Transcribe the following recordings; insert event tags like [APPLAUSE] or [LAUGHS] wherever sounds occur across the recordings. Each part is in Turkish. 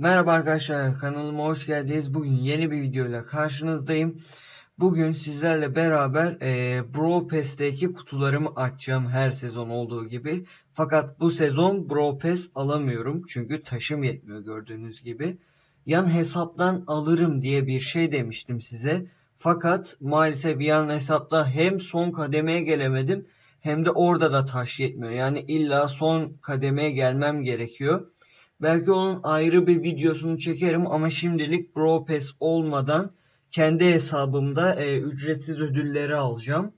Merhaba arkadaşlar kanalıma hoş geldiniz. Bugün yeni bir videoyla karşınızdayım. Bugün sizlerle beraber e, Brawl Pass'teki kutularımı açacağım her sezon olduğu gibi. Fakat bu sezon Brawl Pass alamıyorum çünkü taşım yetmiyor gördüğünüz gibi. Yan hesaptan alırım diye bir şey demiştim size. Fakat maalesef yan hesapta hem son kademeye gelemedim hem de orada da taş yetmiyor. Yani illa son kademeye gelmem gerekiyor. Belki onun ayrı bir videosunu çekerim ama şimdilik Brawl olmadan kendi hesabımda e, ücretsiz ödülleri alacağım.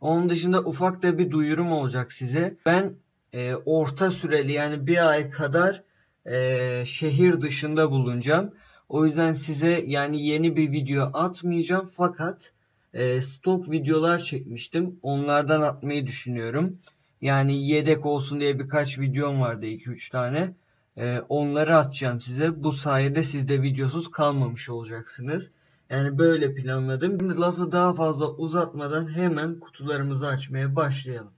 Onun dışında ufak da bir duyurum olacak size. Ben e, orta süreli yani bir ay kadar e, şehir dışında bulunacağım. O yüzden size yani yeni bir video atmayacağım fakat e, stok videolar çekmiştim. Onlardan atmayı düşünüyorum. Yani yedek olsun diye birkaç videom vardı 2-3 tane. E, onları atacağım size. Bu sayede siz de videosuz kalmamış olacaksınız. Yani böyle planladım. Şimdi lafı daha fazla uzatmadan hemen kutularımızı açmaya başlayalım.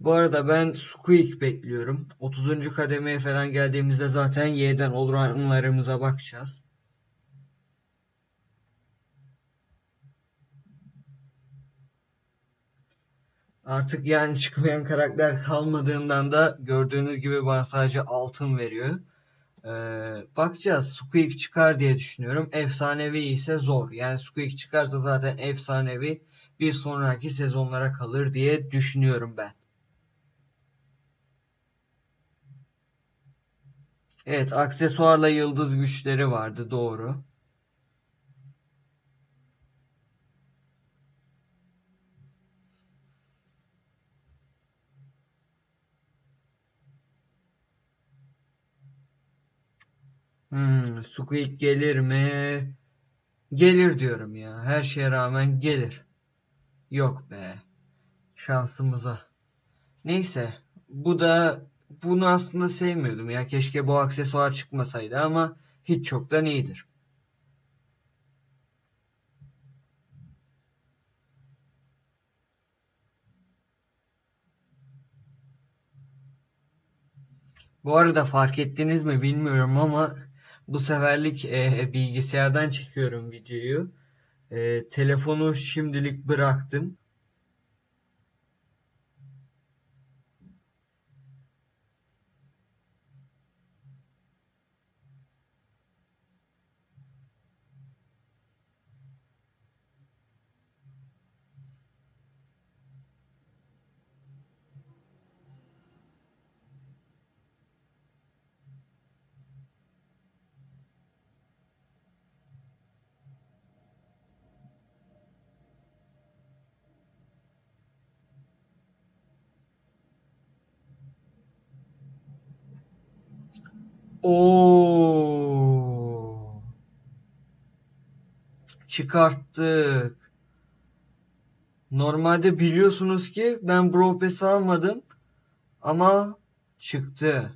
Bu arada ben Squeak bekliyorum. 30. kademeye falan geldiğimizde zaten Y'den olanlarımıza bakacağız. Artık yani çıkmayan karakter kalmadığından da gördüğünüz gibi bana sadece altın veriyor. Ee, bakacağız. Squeak çıkar diye düşünüyorum. Efsanevi ise zor. Yani Squeak çıkarsa zaten efsanevi bir sonraki sezonlara kalır diye düşünüyorum ben. Evet, aksesuarla yıldız güçleri vardı, doğru. Hmm, Squeak gelir mi? Gelir diyorum ya. Her şeye rağmen gelir. Yok be. Şansımıza. Neyse. Bu da bunu aslında sevmiyordum ya. Keşke bu aksesuar çıkmasaydı ama hiç çoktan iyidir. Bu arada fark ettiniz mi bilmiyorum ama bu seferlik e, bilgisayardan çekiyorum videoyu. E, telefonu şimdilik bıraktım. Oo. Çıkarttık. Normalde biliyorsunuz ki ben Pass almadım. Ama çıktı.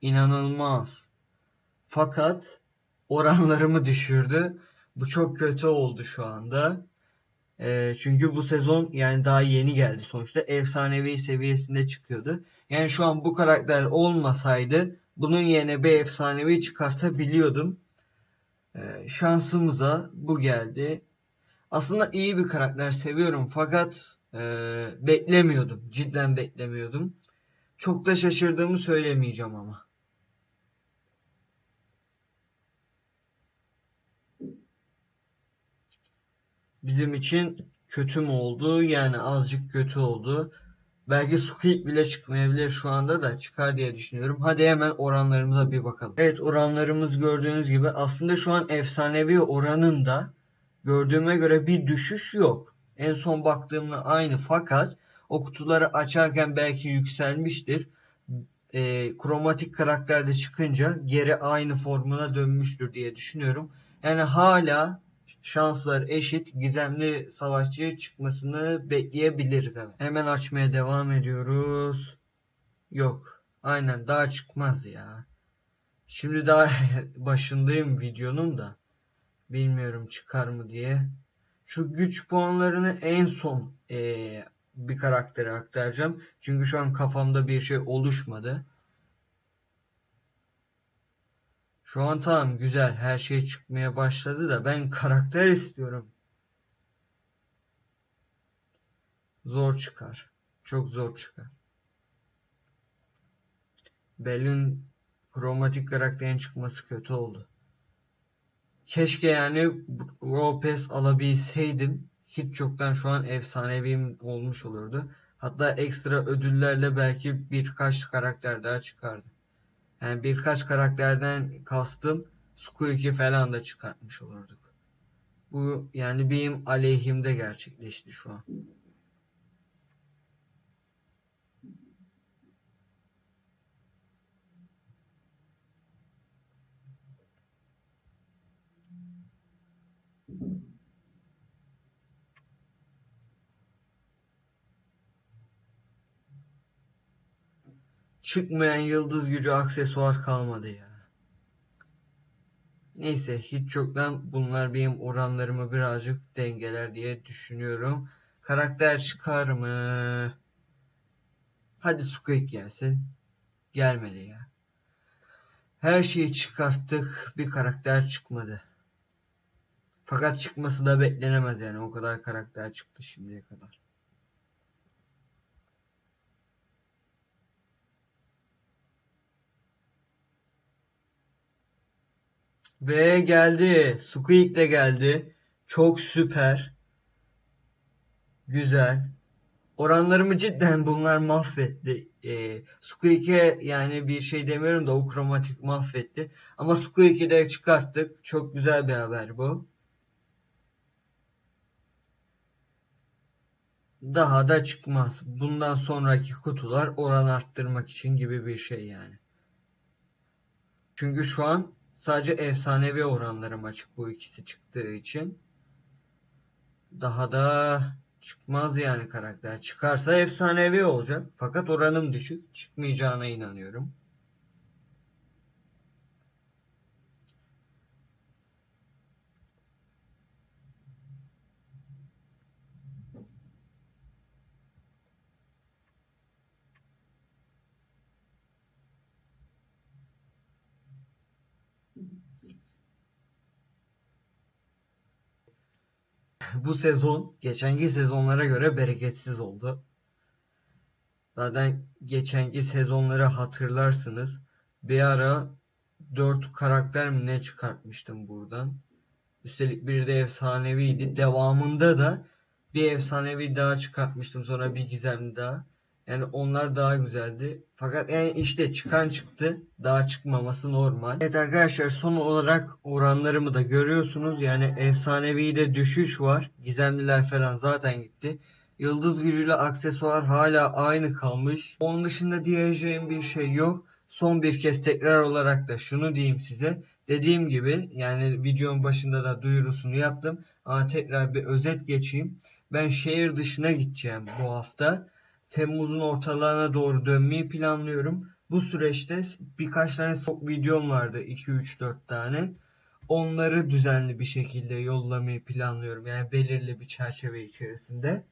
İnanılmaz. Fakat oranlarımı düşürdü. Bu çok kötü oldu şu anda. E, çünkü bu sezon yani daha yeni geldi sonuçta. Efsanevi seviyesinde çıkıyordu. Yani şu an bu karakter olmasaydı bunun yerine bir efsanevi çıkartabiliyordum. E, şansımıza bu geldi. Aslında iyi bir karakter seviyorum fakat e, beklemiyordum. Cidden beklemiyordum. Çok da şaşırdığımı söylemeyeceğim ama. Bizim için kötü mü oldu? Yani azıcık kötü oldu. Belki Squeak bile çıkmayabilir şu anda da çıkar diye düşünüyorum. Hadi hemen oranlarımıza bir bakalım. Evet oranlarımız gördüğünüz gibi aslında şu an efsanevi oranında gördüğüme göre bir düşüş yok. En son baktığımda aynı fakat o kutuları açarken belki yükselmiştir. E, kromatik karakterde çıkınca geri aynı formuna dönmüştür diye düşünüyorum. Yani hala şanslar eşit. Gizemli savaşçı çıkmasını bekleyebiliriz. Evet. Hemen açmaya devam ediyoruz. Yok. Aynen daha çıkmaz ya. Şimdi daha [LAUGHS] başındayım videonun da. Bilmiyorum çıkar mı diye. Şu güç puanlarını en son ee, bir karakteri aktaracağım. Çünkü şu an kafamda bir şey oluşmadı. Şu an tamam güzel her şey çıkmaya başladı da ben [LAUGHS] karakter istiyorum. Zor çıkar. Çok zor çıkar. Bell'in kromatik karakterin çıkması kötü oldu. Keşke yani Ropes alabilseydim. Hiç çoktan şu an efsanevim olmuş olurdu. Hatta ekstra ödüllerle belki birkaç karakter daha çıkardı. Yani birkaç karakterden kastım Squeak'i falan da çıkartmış olurduk. Bu yani benim aleyhimde gerçekleşti şu an. Çıkmayan yıldız gücü aksesuar kalmadı ya. Neyse hiç çoktan bunlar benim oranlarımı birazcık dengeler diye düşünüyorum. Karakter çıkar mı? Hadi Squeak gelsin. Gelmedi ya. Her şeyi çıkarttık. Bir karakter çıkmadı. Fakat çıkması da beklenemez yani. O kadar karakter çıktı şimdiye kadar. Ve geldi. Squeak de geldi. Çok süper. Güzel. Oranlarımı cidden bunlar mahvetti. Ee, Squeak'e yani bir şey demiyorum da o kromatik mahvetti. Ama Squeak'i de çıkarttık. Çok güzel bir haber bu. Daha da çıkmaz. Bundan sonraki kutular oran arttırmak için gibi bir şey yani. Çünkü şu an Sadece efsanevi oranlarım açık bu ikisi çıktığı için. Daha da çıkmaz yani karakter. Çıkarsa efsanevi olacak. Fakat oranım düşük. Çıkmayacağına inanıyorum. [LAUGHS] bu sezon geçenki sezonlara göre bereketsiz oldu. Zaten geçenki sezonları hatırlarsınız. Bir ara 4 karakter mi ne çıkartmıştım buradan. Üstelik bir de efsaneviydi. Devamında da bir efsanevi daha çıkartmıştım. Sonra bir gizemli daha. Yani onlar daha güzeldi. Fakat yani işte çıkan çıktı. Daha çıkmaması normal. Evet arkadaşlar son olarak oranlarımı da görüyorsunuz. Yani efsanevi de düşüş var. Gizemliler falan zaten gitti. Yıldız gücüyle aksesuar hala aynı kalmış. Onun dışında diyeceğim bir şey yok. Son bir kez tekrar olarak da şunu diyeyim size. Dediğim gibi yani videonun başında da duyurusunu yaptım. Ama tekrar bir özet geçeyim. Ben şehir dışına gideceğim bu hafta. Temmuz'un ortalarına doğru dönmeyi planlıyorum. Bu süreçte birkaç tane videom vardı. 2-3-4 tane. Onları düzenli bir şekilde yollamayı planlıyorum. Yani belirli bir çerçeve içerisinde.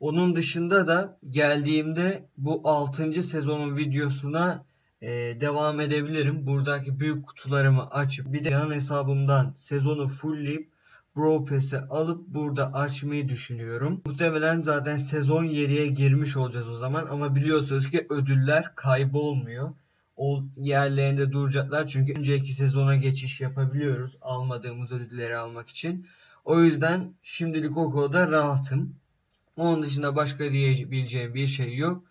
Onun dışında da geldiğimde bu 6. sezonun videosuna e, devam edebilirim. Buradaki büyük kutularımı açıp bir de yan hesabımdan sezonu fullleyip Brawl alıp burada açmayı düşünüyorum. Muhtemelen zaten sezon 7'ye girmiş olacağız o zaman ama biliyorsunuz ki ödüller kaybolmuyor. O yerlerinde duracaklar çünkü önceki sezona geçiş yapabiliyoruz almadığımız ödülleri almak için. O yüzden şimdilik o konuda rahatım. Onun dışında başka diyebileceğim bir şey yok.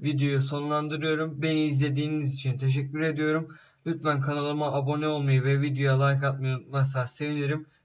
Videoyu sonlandırıyorum. Beni izlediğiniz için teşekkür ediyorum. Lütfen kanalıma abone olmayı ve videoya like atmayı unutmazsanız sevinirim.